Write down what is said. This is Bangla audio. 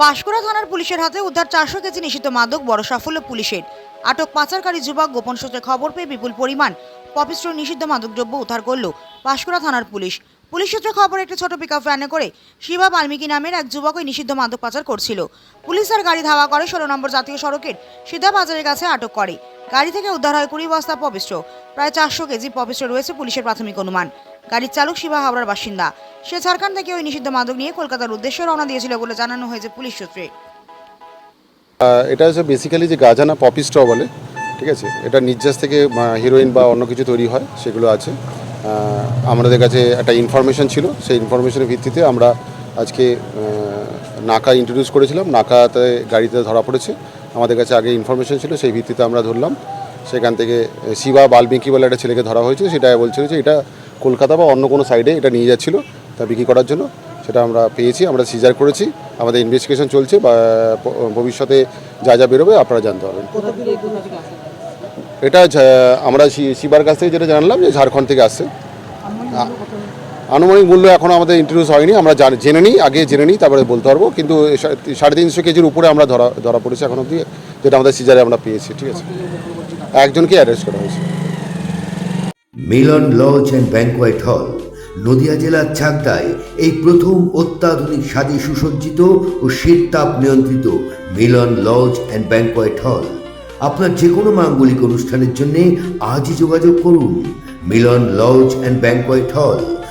পাঁশকুড়া থানার পুলিশের হাতে উদ্ধার চারশো কেজি নিষিদ্ধ মাদক, বড় সাফল্য পুলিশের। আটক পাচারকারী যুবক গোপন সূত্রে খবর পেয়ে বিপুল পরিমাণ পপিস্ট্র নিষিদ্ধ মাদকদ্রব্য উদ্ধার করল পাঁশকুড়া থানার পুলিশ। পুলিশ সূত্রে খবর, একটি ছোট পিক আপ ভ্যানে করে শিবা বাল্মীকি নামের এক যুবক ওই নিষিদ্ধ মাদক পাচার করছিল। পুলিশ তার গাড়ি ধাওয়া করে, ষোলো নম্বর জাতীয় সড়কের সিদ্ধা বাজারের কাছে আটক করে। গাড়ি থেকে উদ্ধার হয় কুড়ি বস্তা পবিস্ট্র প্রায় চারশো কেজি পবিস্ট্র রয়েছে পুলিশের প্রাথমিক অনুমান। গাড়ির চালক শিবা হাওড়ার বাসিন্দা। সে ঝাড়খণ্ড থেকে ওই নিষিদ্ধ মাদক নিয়ে কলকাতার উদ্দেশ্যে রওনা দিয়েছিল বলে জানানো হয়েছে পুলিশ সূত্রে। এটা হচ্ছে বেসিক্যালি যে গাজানা পপি স্ট্র বলে, ঠিক আছে? এটা নির্যাস থেকে হিরোইন বা অন্য কিছু তৈরি হয়, সেগুলো আছে। আমাদের কাছে একটা ইনফরমেশন ছিল। সেই ইনফরমেশনের ভিত্তিতে আমরা আজকে নাকা ইন্ট্রোডিউস করেছিলাম। নাকাতে গাড়িতে ধরা পড়েছে। আমাদের কাছে আগে ইনফরমেশন ছিল, সেই ভিত্তিতে আমরা ধরলাম। সেখান থেকে শিবা বাল্মীকি বলে একটা ছেলেকে ধরা হয়েছে। সেটা বলছিল যে এটা কলকাতা বা অন্য কোনো সাইডে এটা নিয়ে যাচ্ছিল তা বিক্রি করার জন্য। সেটা আমরা পেয়েছি, আমরা সিজার করেছি। আমাদের ইনভেস্টিগেশন চলছে বা ভবিষ্যতে যা যা বেরোবে আপনারা জানতে পারবেন। এটা আমরা শিবার কাছ থেকে যেটা জানলাম যে ঝাড়খণ্ড থেকে আসছে। আনুমানিক মূল্য এখনও আমাদের ইন্ট্রোডিউস হয়নি, আমরা জান- নিই, আগে জেনে নিই, তারপরে বলতে পারব। কিন্তু সাড়ে তিনশো কেজির উপরে আমরা ধরা ধরা পড়েছে এখন অবধি, যেটা আমাদের সিজারে আমরা পেয়েছি, ঠিক আছে? একজনকে অ্যারেস্ট করা হয়েছে। মিলন lodge and banquet hall, Nadia জেলার চাকদায় এই প্রথম অত্যাধুনিক স্বাদে সুসজ্জিত ও শীত তাপ নিয়ন্ত্রিত মিলন লজ অ্যান্ড ব্যাংকোয়েট হল। আপনার যে কোনো মাঙ্গলিক অনুষ্ঠানের জন্য আজই যোগাযোগ করুন, মিলন লজ অ্যান্ড ব্যাংকোয়েট হল।